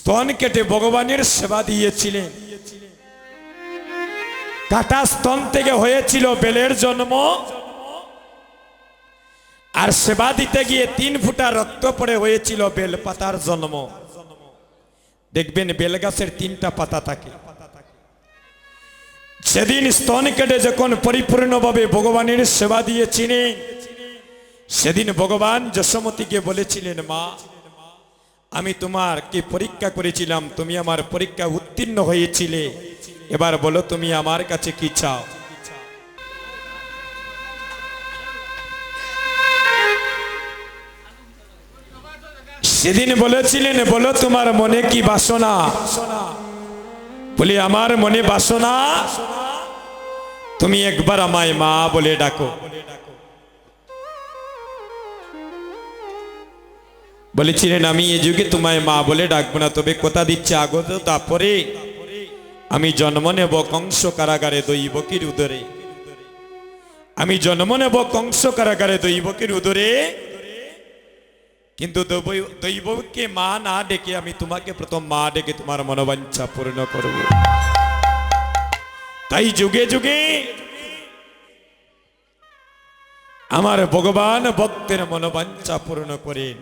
স্তন কেটে ভগবানের সেবা দিয়েছিলেন। কাটা স্তন থেকে হয়েছিল বেলের জন্ম। আর সেবা দিতে গিয়ে তিন ফুটা রক্ত পড়ে হয়েছিল বেল পাতার জন্ম। দেখবেন বেল গাছের তিনটা পাতা থাকে। সেদিন স্তন কেটে যখন পরিপূর্ণভাবে ভগবানের সেবা দিয়েছিলেন, সেদিন ভগবান যশোমতীকে বলেছিলেন, মা আমি তোমার কি পরীক্ষা করেছিলাম? তুমি আমার পরীক্ষা উত্তীর্ণ হয়েছিলে। এবার বলো, তুমি আমার কাছে কি চাও? সেদিন বলেছিলেন, বলো, তোমার মনে কি বাসনা? বলি, আমার মনে বাসনা? তুমি একবার আমায় মা বলে ডাকো। বলেছিলেন, আমি এ যুগে তোমায় মা বলে ডাকবো না, তবে কথা দিচ্ছে আগত তারপরে আমি জন্ম নেব কংস কারাগারে দৈবকীর উদরে আমি জন্ম নেব কংস কারাগারে দৈবকীর উদরে কিন্তু দৈবকে মা না ডেকে আমি তোমাকে প্রথম মা ডেকে তোমার মনোবাঞ্ছা পূর্ণ করব। তাই যুগে যুগে আমার ভগবান ভক্তের মনোবাঞ্ছা পূর্ণ করেন।